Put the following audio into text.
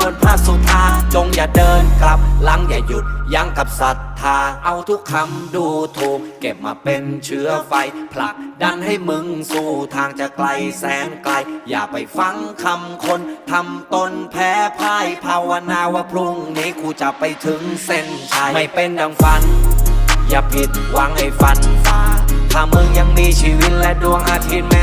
บนพระสุธาจงอย่าเดินกลับหลังอย่าหยุดยั้งกับศรัทธา เอาทุกคำดูถูก เก็บมาเป็นเชื้อไฟผลักดันให้มึงสู่ทางจะไกลแสนไกล อย่าไปฟังคำคนทำตนแพ้พ่ายภาวนาว่าพรุ่งนี้กูจะไปถึงเส้นชัยไม่เป็นดังฝัน อย่าผิดหวังให้ฟันฝ่าถ้ามึงยังมีชีวิตและดวงอาทิตย์ไม่